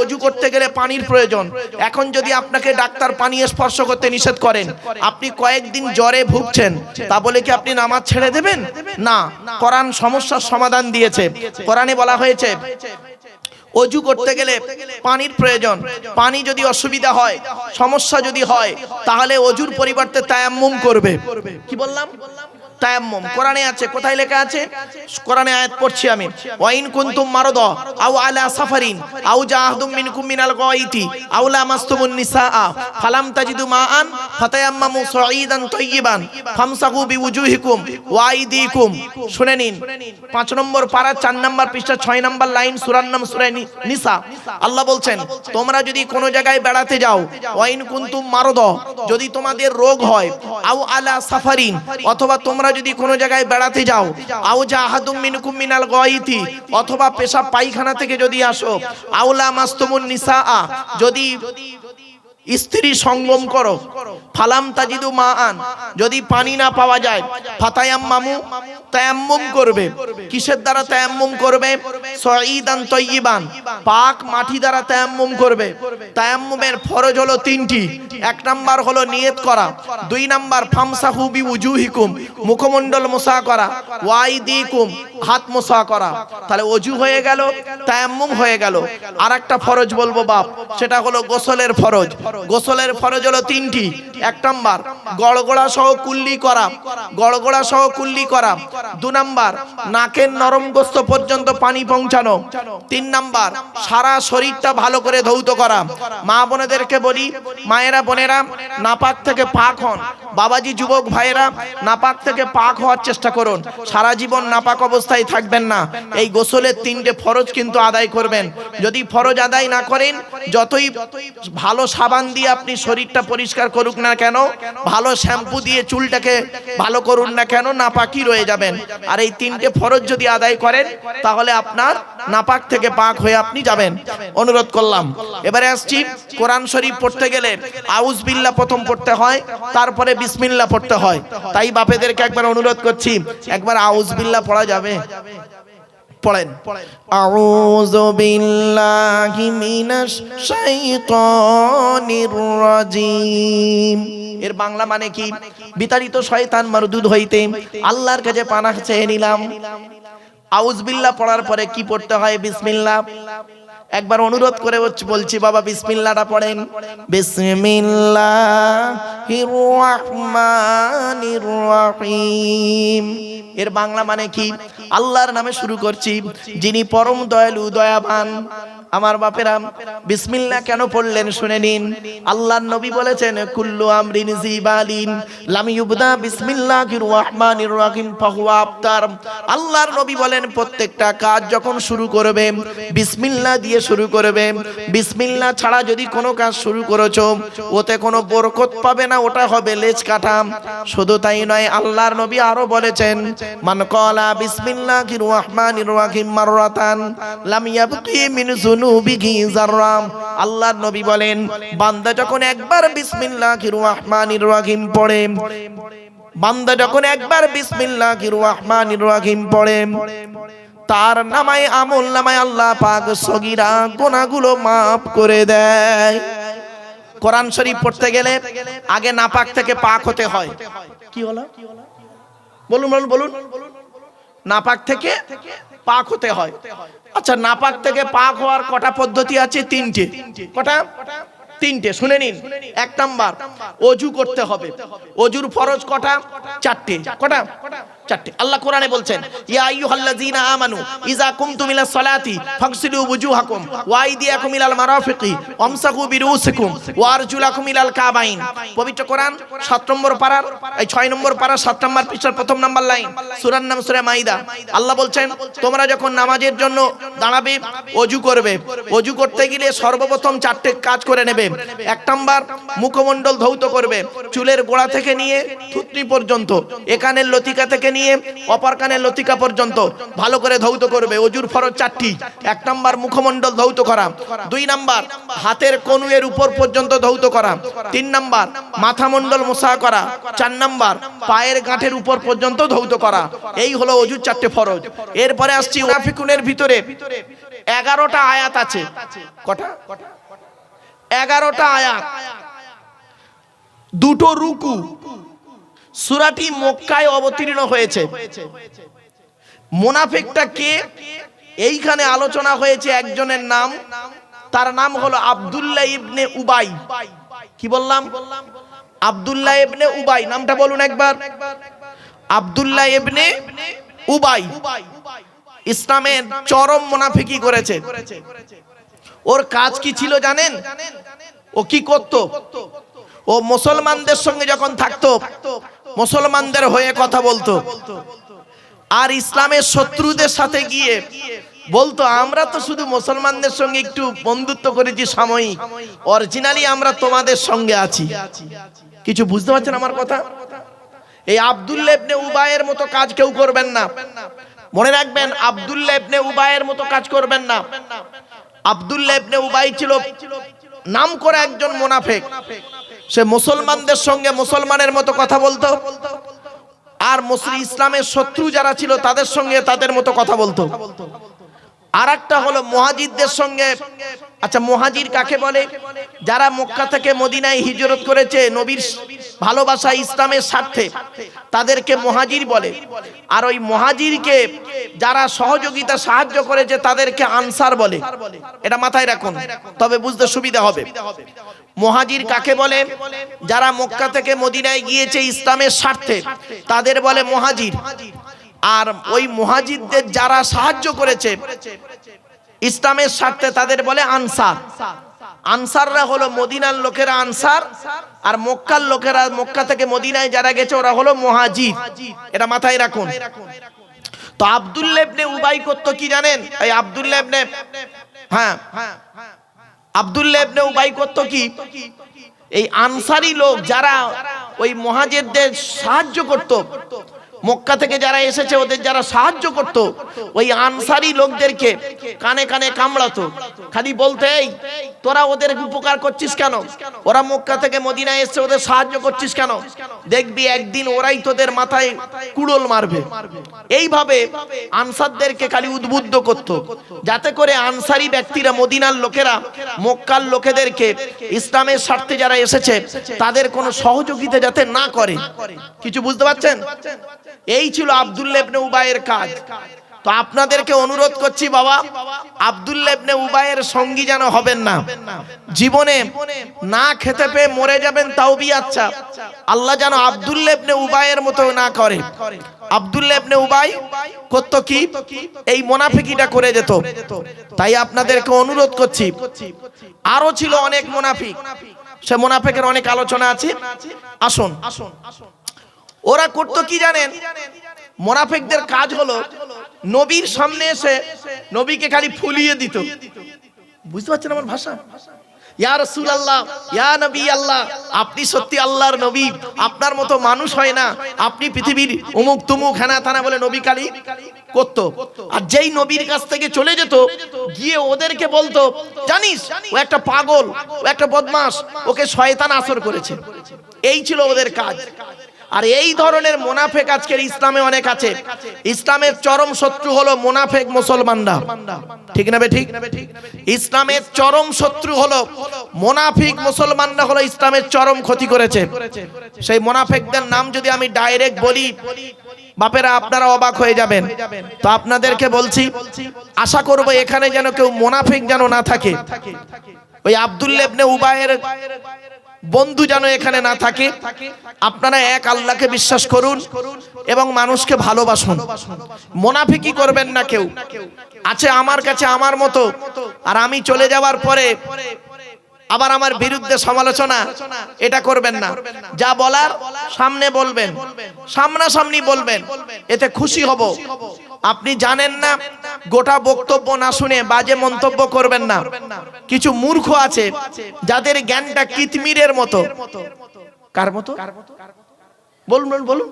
অজু করতে গেলে পানির প্রয়োজন। এখন যদি আপনাকে ডাক্তার পানি স্পর্শ করতে নিষেধ করেন, আপনি কয়েকদিন জ্বরে ভুগছেন, তা বলে কি আপনি নামাজ ছেড়ে দেবেন? না, কোরআন সমস্যার সমাধান দিয়েছে। কোরআনে বলা হয়েছে, অজু করতে গেলে পানির প্রয়োজন। পানি যদি অসুবিধা হয়, সমস্যা যদি হয়, তাহলে অজুর পরিবর্তে তায়াম্মুম করবে। কি বললাম? তায়াম্মুম। কোরআনে আছে, কোথায় লেখা আছে? কোরআনে আয়াত পড়ছি আমি। ওয়াইন কুনতুম মারদ, আও আলা সাফারিন, আও জাহাদুম মিনকুম মিনাল গায়িতি, আও লামাসতুমুন নিসাআ, ফালাম তাজিদু মাআন, ফাতায়াম্মামু সাঈদান তাইয়িবান ফামসাকু বিউজুহিকুম ওয়া আইদিকুম। শুনে নিন, পাঁচ নম্বর পারা, চার নম্বর পৃষ্ঠা, ছয় নম্বর লাইন, সুরার নাম সুরায় নি- নিসা। আল্লাহ বলছেন, তোমরা যদি কোনো জায়গায় বেড়াতে যাও, ওয়াইন কুনতুম মারদ, যদি তোমাদের রোগ হয়, আও আলা সাফারিন, অথবা তোমরা যদি কোনো জায়গায় বেড়াতে যাও, আউজা আহাদুম মিনকুম মিনাল গয়িতি, অথবা পেশাব পায়খানা থেকে যদি আসো, আউলা মাস্তমুন নিসা যদি স্ত্রী সঙ্গম করো। ফালাম তাজিদু মা আন যদি পানি না পাওয়া যায় ফাতায়াম মামু তায়াম্মুম করবে। কিসের দ্বারা তায়াম্মুম করবে? সঈদান তৈবান পাক মাটি দ্বারা তায়াম্মুম করবে। তায়াম্মুমের ফরজ হলো তিনটি। এক নাম্বার হলো নিয়ত করা। দুই নাম্বার, ফামসাহু বি উজুহিকুম মুখমণ্ডল মোসা করা। ওয়াইদিকুম, হাত মোসা করা। তাহলে অজু হয়ে গেল, তায়াম্মুম হয়ে গেল। আর একটা ফরজ বলব বাপ, সেটা হলো গোসলের ফরজ। গোসলের ফরজ হলো তিনটি। এক নাম্বার, গড়গড়া সহ কুল্লি করা। গড়গড়া সহ কুল্লি করা। দু নাম্বার, নাকের নরম গোস্ত পর্যন্ত পানি পৌঁছানো। তিন নাম্বার, সারা শরীরটা ভালো করে ধৌত করা। মা বোনেদেরকে বলি, মায়েরা বোনেরা, নাপাক থেকে পাক হন। বাবাজি, যুবক ভাইয়েরা, নাপাক থেকে পাক হওয়ার চেষ্টা করুন। সারা জীবন নাপাক অবস্থায় থাকবেন না। এই গোসলের তিনটে ফরজ কিন্তু আদায় করবেন। যদি ফরজ আদায় না করেন, যতই ভালো সাবান দিয়ে আপনি শরীরটা পরিষ্কার করুক না কেন, ভালো শ্যাম্পু দিয়ে চুলটাকে ভালো করুন না কেন নাপাকি রয়ে যাবেন। আর এই তিনটে ফরজ যদি আদায় করেন, তাহলে আপনার নাপাক থেকে পাক হয়ে আপনি যাবেন। অনুরোধ করলাম। এবারে আসছি কোরআন শরীফ পড়তে গেলে আউজ বিল্লাহ প্রথম পড়তে হয়, তারপরে বিসমিল্লা পড়তে হয়। তাই বাপেদেরকে একবার অনুরোধ করছি, একবার আউজ বিল্লাহ পড়া যাবে। পড়েন। আউযু বিল্লাহি মিনাশ শাইতানির রাজিম। এর বাংলা মানে কি? বিতাড়িত শয়তান মারদুদ হইতে আল্লাহর কাছে পানাহ চেয়ে নিলাম। আউজ বিল্লাহ পড়ার পরে কি পড়তে হয়? বিসমিল্লাহ। একবার অনুরোধ করে বলছি- বাবা বিসমিল্লাটা পড়েন। বিসমিল্লাহিম এর বাংলা মানে কি? আল্লাহর নামে শুরু করছি। যিনি পরম দয়ালু, দয়াবান আমার বাপেরা, বিসমিল্লাহ কেন পড়লেন শুনে নিন। আল্লাহর নবী বলেছেন, কুল্লু আমরিন জিবালিন লাম ইউবদা বিসমিল্লাহির রহমানির রহিম ফাহুয়া আফতার আল্লাহর নবী বলেন, প্রত্যেকটা কাজ যখন শুরু করবে, বিসমিল্লাহ দিয়ে শুরু করবে। বিসমিল্লাহ ছাড়া যদি কোনো কাজ শুরু করেছ, ওতে কোনো বরকত পাবে না, ওটা হবে লেজ কাটা। শুধু তাই নয়, আল্লাহর নবী আরও বলেছেন, মান কলা বিসমিল্লাহির রহমানির রহিম মাররাতান লাম ইয়াবকি মিন যুনুবিহি নবী বলেন, বান্দা যখন একবার বিসমিল্লাহির পড়ে, বান্দা যখন একবার বিসমিল্লাহির পড়ে, তার নামায়, আমল নামায় আল্লাহ পাক সগিরা গোনাগুলো মাফ করে দেয়। কোরআন শরীফ পড়তে গেলে আগে নাপাক থেকে পাক হতে হয়। কি হলো? বলুন বলুন বলুন। নাপাক থেকে পাক হতে হয়। আচ্ছা নাপাক থেকে পাক হওয়ার কটা পদ্ধতি আছে? তিনটে। কটা? তিনটে। শুনে নিন। এক নাম্বার, অজু করতে হবে। অজুর ফরজ কটা? চারটে। কটা? চারটে। আল্লাহ কোরআনে বলছেন, ইয়া আইয়ুহাল্লাযীনা আমানু, ইযা কুমতুম ইলা সলাতি, ফাগসিলু বুজুহাকুম ওয়া আইদিয়াকুম ইলাল মারাফিকি, ওয়ামসাহু বিরুসিকুম, ওয়া আরজুলাকুম ইলাল কাবাইন। পবিত্র কোরআন 7 নম্বর পারার, এই 6 নম্বর পারা 7 নম্বর পৃষ্ঠার প্রথম নাম্বার লাইন, সূরার নাম সূরা মাইদা। আল্লাহ বলছেন, তোমরা যখন নামাজের জন্য দাঁড়াবে, অজু করবে। অজু করতে গেলে সর্বপ্রথম চারটে কাজ করে নেবে। এক নাম্বার, মুখমণ্ডল ধৌত করবে। চুলের গোড়া থেকে নিয়ে থুতনি পর্যন্ত একানের লতিকা থেকে নিয়ে অপর কানে লতিকা পর্যন্ত ভালো করে ধৌত করবে। অজুর ফরজ চারটি। এক নাম্বার মুখমণ্ডল ধৌত করা। দুই নাম্বার হাতের কনুয়ের উপর পর্যন্ত ধৌত করা। তিন নাম্বার মাথা মণ্ডল মোসা করা। চার নাম্বার পায়ের গাঁঠের উপর পর্যন্ত ধৌত করা। এই হলো অজুর চারটে ফরজ। এরপরে আসছি ওয়াফিকুনের ভিতরে। এগারোটা আয়াত আছে। কটা? এগারোটা আয়াত। দুটো রুকু। সুরাটি মক্কায় অবতীর্ণ হয়েছে। মোনাফেকটা কে? এইখানে আলোচনা হয়েছে একজনের নাম। তার নাম হলো আব্দুল্লাহ ইবনে উবাই। কি বললাম? আব্দুল্লাহ ইবনে উবাই। নামটা বলুন একবার। আব্দুল্লাহ ইবনে উবাই। ইসলামের চরম মুনাফিকি করেছে। ওর কাজ কি ছিল জানেন? ও কি করত? ও মুসলমানদের সঙ্গে যখন থাকতো মুসলমানদের হয়ে কথা বলতো। আর ইসলামের শত্রুদের সাথে গিয়ে বলতো, আমরা তো শুধু মুসলমানদের সঙ্গে একটু বন্ধুত্ব করেছি সাময়িক। অরিজিনালি আমরা তোমাদের সঙ্গে আছি। কিছু বুঝতে পারছেন আমার কথা? এই আব্দুল্লাহ ইবনে উবায়ের মতো কাজ কেউ করবেন না। মনে রাখবেন, আব্দুল্লাহ ইবনে উবায়ের মতো কাজ করবেন না। আব্দুল্লাহ ইবনে উবাই ছিল নাম করে একজন মুনাফিক। সে মুসলমানদের সঙ্গে মুসলমানের মতো কথা বলতো। আর মুসলিম ইসলামের শত্রু যারা ছিল তাদের সঙ্গে তাদের মতো কথা বলতো। আর একটা হলো মহাজিদদের সঙ্গে আচ্ছা মহাজির কাকে বলে? যারা মক্কা থেকে মদিনায় হিজরত করেছে, নবীর ভালোবাসা, ইসলামের স্বার্থে, তাদেরকে মহাজির বলে। আর ওই মহাজিরকে যারা সহযোগিতা, সাহায্য করেছে, তাদেরকে আনসার বলে। এটা মাথায় রাখুন, তবে বুঝতে সুবিধা হবে। মহাজির কাকে বলে? যারা মক্কা থেকে মদিনায় গিয়েছে ইসলামের স্বার্থে, তাদের বলে মহাজির। আর ওই মহাজিদদের যারা সাহায্য করেছে, ইসলামের স্বার্থে তাদের বলে আনসার। আনসাররা হলো মদিনার লোকেরা আনসার, আর মক্কার লোকেরা মক্কা থেকে মদিনায় যারা গেছে, ওরা হলো মহাজিদ এটা মাথায় রাখুন। তো আব্দুল্লাহ ইবনে উবাই করতো কি জানেন? এই আব্দুল্লাহ হ্যাঁ হ্যাঁ। আব্দুল্লাহ ইবনে উবাই করতো কি? এই আনসারি লোক যারা ওই মহাজেদদের সাহায্য করত মক্কা থেকে যারা এসেছে, ওদের যারা সাহায্য করত, ওই আনসারি লোকদেরকে কানে কানে কামড়াতো। খালি বলতে, এই, তোরা ওদের উপকার করছিস কেন? ওরা মক্কা থেকে মদিনায় এসে ওদের সাহায্য করছিস কেন? দেখবি একদিন ওরাই তোদের মাথায় কুড়োল মারবে। এইভাবে আনসারদেরকে খালি উদ্বুদ্ধ করত, যাতে করে আনসারি ব্যক্তিরা, মদিনার লোকেরা, মক্কার লোকেদেরকে ইসলামের স্বার্থে যারা এসেছে, তাদের কোনো সহযোগিতা যাতে না করে। কিছু বুঝতে পারছেন? এই ছিল আবদুল্লেবনে উবায়ের কাজ। তো আপনাদেরকে অনুরোধ করছি, বাবা আব্দুল্লাহ উবায়ের সঙ্গী যেন হবেন না। জীবনে না খেতে পেয়ে মরে যাবেন তাও বি আচ্ছা আল্লাহ যেন আবদুল্লেবনে উবায়ের মতো না করে। আব্দুল্লাহ ইবনে উবাই করত কি? এই মোনাফিকিটা করে যেত। তাই আপনাদেরকে অনুরোধ করছি, আরও ছিল অনেক মোনাফিক। সে মোনাফিকের অনেক আলোচনা আছে। আসুন আসুন আসুন। ওরা করতো কি জানেন? মোনাফেকদের কাজ হলো নবীর সামনে এসে নবীকে খালি ফুলিয়ে দিত। বুঝতে পারছেন আমার ভাষা? ইয়া রসুল আল্লাহ ইয়া নবী আল্লাহ আপনি সত্যি আল্লাহর নবী, আপনার মতো মানুষ হয় না। আপনি পৃথিবীর অমুক তুমুক হেনা থানা বলে নবী কালী করতো। আর যেই নবীর কাছ থেকে চলে যেত, গিয়ে ওদেরকে বলতো, জানিস, ও একটা পাগল, ও একটা বদমাস ওকে শয়তান আসর করেছে। এই ছিল ওদের কাজ। আর এই ধরনের মোনাফেক আজকের ইসলামে অনেক আছে। ইসলামের চরম শত্রু হলো মোনাফেক মুসলমানরা। ঠিক না ঠিক? ইসলামের চরম শত্রু হলো মোনাফিক মুসলমানরা হলো ইসলামের চরম ক্ষতি করেছে। সেই মোনাফেকদের নাম যদি আমি ডাইরেক্ট বলি, বাপেরা আপনারা অবাক হয়ে যাবেন। তো আপনাদেরকে বলছি, আশা করব এখানে যেন কেউ মোনাফিক যেন না থাকে। ওই আব্দুল্লেবনে উবায়ের বন্ধু যেন এখানে না থাকে, আপনারা এক আল্লাহকে বিশ্বাস করুন এবং মানুষকে ভালোবাসুন। মোনাফিকি করবেন না কেউ। আছে আমার কাছে আমার মতো, আর আমি চলে যাওয়ার পরে আবার আমার বিরুদ্ধে সমালোচনা, এটা করবেন না। যা বলার সামনে বলবেন, সামনাসামনি বলবেন, এতে খুশি হব। আপনি জানেন না, গোটা বক্তব্য না শুনে বাজে মন্তব্য করবেন না। কিছু মূর্খ আছে যাদের জ্ঞানটা কিতমিরের মতো। কার মতো? বলুন বলুন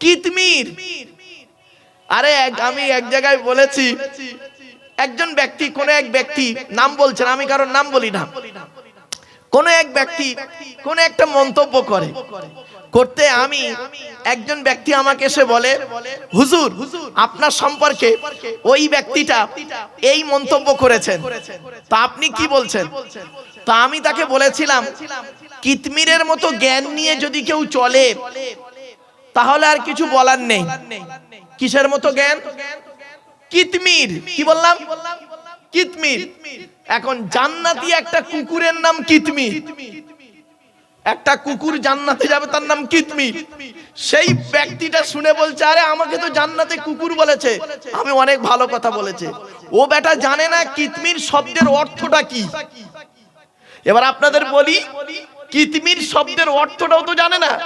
কিতমির। আরে আমি এক জায়গায় বলেছি, একজন ব্যক্তি, কোন এক ব্যক্তি নাম বলছেন আমি কারোর নাম বলি না। কোন এক ব্যক্তি কোন একটা মন্তব্য করে। করতে আমি একজন ব্যক্তি আমাকে এসে বলে, হুজুর, আপনার সম্পর্কে ওই ব্যক্তিটা এই মন্তব্য করেছেন। তা আপনি কি বলছেন? তা আমি তাকে বলেছিলাম, কিতমিরের মতো জ্ঞান নিয়ে যদি কেউ চলে, তাহলে আর কিছু বলার নেই। কিসের মতো জ্ঞান? কিতমির। কি বললাম? কিতমির। এখন জান্নাতি একটা কুকুরের নাম কিতমির। একটা কুকুর জান্নাতে যাবে, তার নাম কিতমির। সেই ব্যক্তিটা শুনে বলছে, আরে, আমাকে তো জান্নাতে কুকুর বলেছে। আমি অনেক ভালো কথা বলেছে। ও বেটা জানে না কিতমির শব্দের অর্থটা কি। এবার আপনাদের বলি, কিতমির শব্দের অর্থটাও তো জানে না।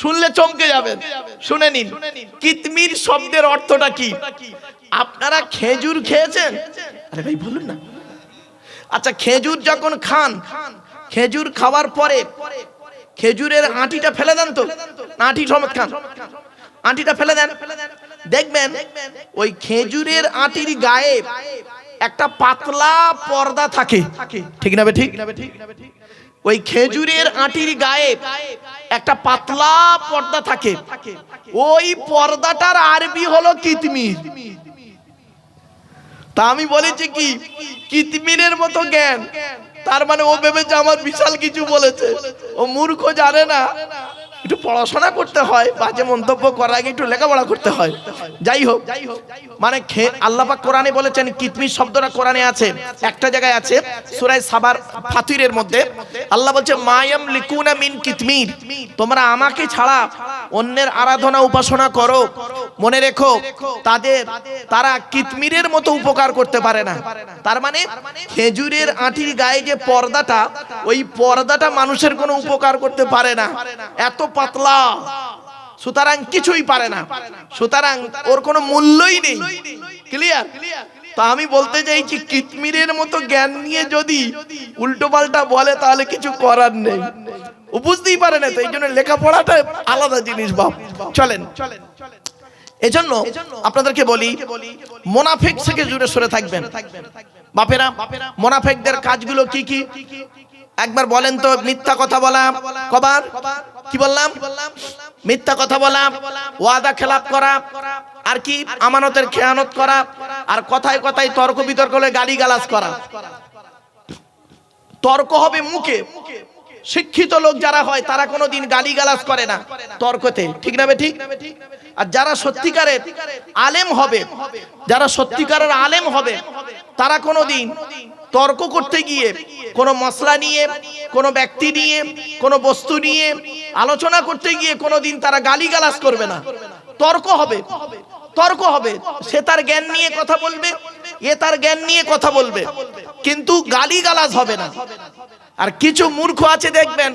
শুনলে চমকে যাবেন। শুনে নিন কিতমির শব্দের অর্থটা কি? আপনারা খেজুর খেয়েছেন? আরে ভাই বলুন না। আচ্ছা খেজুর যখন খান খেজুর খাওয়ার পরে খেজুরের আটিটা ফেলে দেন তো? আটি সমেত খান। আটিটা ফেলে দেন। দেখবেন ওই খেজুরের আটির গায়ে একটা পাতলা পর্দা থাকে। ঠিক না বে ঠিক? ওই খেজুরের আটির গায়ে একটা পাতলা পর্দা থাকে। ওই পর্দাটার আরবি হলো কিতমির। তা আমি বলেছি কি, কিতমিরের মতো জ্ঞান। তার মানে ও ভেবেছে আমার বিশাল কিছু বলেছে। ও মূর্খ জানে না। একটু পড়াশোনা করতে হয়, বাজে মন্তব্য করার আগে একটু লেখাপড়া করতে হয়। যাই হোক মানে খে- আল্লাহ পাক কোরআনে বলেছেন কিতমির শব্দটা কোরআনে আছে, একটা জায়গায় আছে সুরাই সাবার ফাতিরের মধ্যে। আল্লাহ বলছে, মায়াম লিকুনা মিন কিতমির তোমরা আমাকে ছাড়া অন্যের আরাধনা উপাসনা করো মনে রেখো তাদের তারা কিতমিরের মতো উপকার করতে পারে না। তার মানে খেজুরের আঁটির গায়ে যে পর্দাটা ওই পর্দাটা মানুষের কোনো উপকার করতে পারে না। এত পাতলা। সুতরাং কিছুই পারে না। সুতরাং ওর কোনো মূল্যই নেই। ক্লিয়ার তা আমি বলতে চাইছি কিতমিরের মতো জ্ঞান নিয়ে যদি উল্টো পাল্টা বলে তাহলে কিছু করার নেই। বুঝতেই পারে না তো এই জন্য লেখাপড়াটা আলাদা জিনিস বাপ। চলেন। এজন্য আপনাদেরকে বলি মোনাফেক থেকে জুড়ে সরে থাকবেন। বাপেরা মোনাফেকদের কাজগুলো কি কি? একবার বলেন তো মিথ্যা কথা বলা কবার? কি বললাম? মিথ্যা কথা বলা ওয়াদা খেলাপ করা আর কি আমানতের খেয়ানত করা আর কথায় কথায় তর্ক বিতর্ক হলে গালি গালাজ করা। তর্ক হবে মুখে। শিক্ষিত লোক যারা হয়, তারা কোনোদিন গালি গালাজ করে না। তর্কতে, ঠিক না ঠিক? আর যারা সত্যিকারের আলেম হবে, যারা সত্যিকারের আলেম হবে, তারা কোনোদিন তর্ক করতে গিয়ে কোনো মশলা নিয়ে, কোনো ব্যক্তি নিয়ে, কোনো বস্তু নিয়ে আলোচনা করতে গিয়ে কোনোদিন তারা গালি গালাজ করবে না। তর্ক হবে তর্ক হবে। সে তার জ্ঞান নিয়ে কথা বলবে, এ তার জ্ঞান নিয়ে কথা বলবে। কিন্তু গালি গালাজ হবে না। আর কিছু মূর্খ আছে দেখবেন,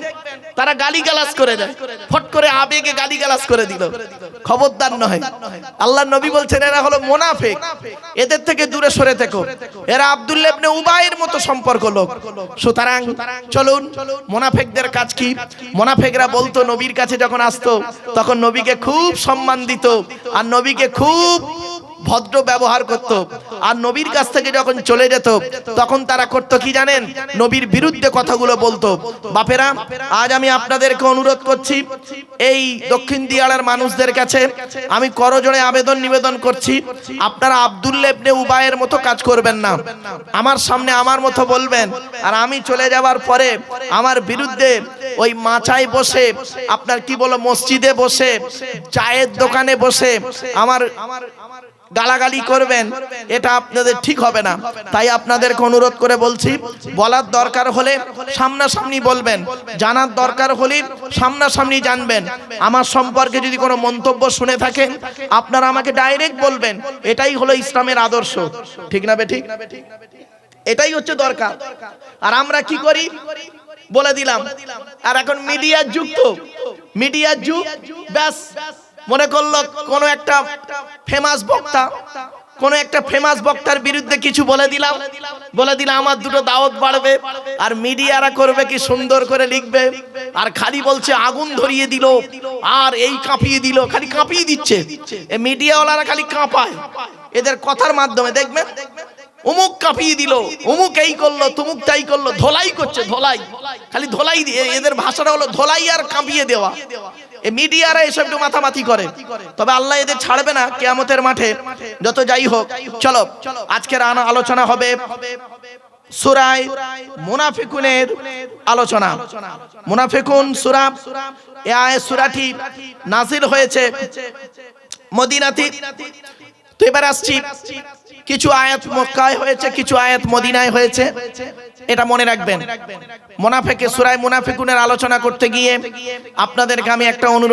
তারা গালি গালাজ করে দেয়। ফট করে আবেগে গালি গালাজ করে দিল। খবরদার নয় আল্লাহ নবী বলছেন, এরা হলো মোনাফেক। এদের থেকে দূরে সরে থেকো। এরা আব্দুল্লাহ ইবনে উবাইয়ের মতো সম্পর্ক লোক। সুতরাং চলুন, মোনাফেকদের কাজ কি? মোনাফেকরা বলতো, নবীর কাছে যখন আসতো, তখন নবীকে খুব সম্মান দিত। আর নবীকে খুব ভদ্র ব্যবহার করত। আর নবীর কাছ থেকে যখন চলে যেত, তখন তারা করত কি জানেন? নবীর বিরুদ্ধে কথাগুলো বলতো। বাপেরা, আজ আমি আপনাদেরকে অনুরোধ করছি, এই দক্ষিণ দিয়াড়ার মানুষদের কাছে আমি করজোড়ে আবেদন নিবেদন করছি, আপনারা আব্দুল্লাহ ইবনে উবায়ের মতো কাজ করবেন না। আমার সামনে আমার মতো বলবেন। আর আমি চলে যাওয়ার পরে আমার বিরুদ্ধে ওই মাচায় বসে, আপনার কি বলো, মসজিদে বসে, চায়ের দোকানে বসে আমার আমার গালাগালি করবেন, এটা আপনাদের ঠিক হবে না। তাই আপনাদেরকে অনুরোধ করে বলছি, বলার দরকার হলে সামনাসামনি বলবেন, জানার দরকার হলে সামনাসামনি জানবেন। আমার সম্পর্কে যদি কোনো মন্তব্য শুনে থাকেন, আপনারা আমাকে ডাইরেক্ট বলবেন, এটাই হলো ইসলামের আদর্শ। ঠিক না বে ঠিক? এটাই হচ্ছে দরকার। আর আমরা কি করি? বলে দিলাম। আর এখন মিডিয়ার যুগ তো মিডিয়ার যুগ, ব্যাস। মনে করল কোনো একটা ফেমাস বক্তা, কোন একটা ফেমাস বক্তার বিরুদ্ধে কিছু বলে দিলাম। বলে দিলাম, আমার দুটো দাওয়াত বাড়বে আর মিডিয়ারা করবে কি সুন্দর করে লিখবে। আর খালি বলছে, আগুন ধরিয়ে দিল আর এই কাঁপিয়ে দিল। খালি কাঁপিয়ে দিচ্ছে। এ মিডিয়াওয়ালারা খালি কাঁপায়। এদের কথার মাধ্যমে, দেখবেন? অমুক কাঁপিয়ে দিল, অমুক এই করল, তুমুক তাই করল, ধোলাই করছে, ধোলাই। খালি ধোলাই দিয়ে, এদের ভাষাটা হলো ধোলাই আর কাঁপিয়ে দেওয়া। এ মিডিয়ারা এসব একটু মাথামাতি করে। তবে আল্লাহ এদের ছাড়বে না কেয়ামতের মাঠে। যত যাই হোক, চলো, আজকের আলোচনা হবে সুরায় মুনাফিকুনের আলোচনা। মুনাফিকুন সুরা, এ সুরাটি নাজিল হয়েছে মদিনাতি। তো এবার আসছি। কিছু আয়াত মক্কায় হয়েছে, কিছু আয়াত মদিনায় হয়েছে। এটা মনে রাখবেন। মোনাফেকে সুরায় মুনাফিকুনের আলোচনা করতে গিয়ে আপনাদেরকে আমি একটা অনুরোধ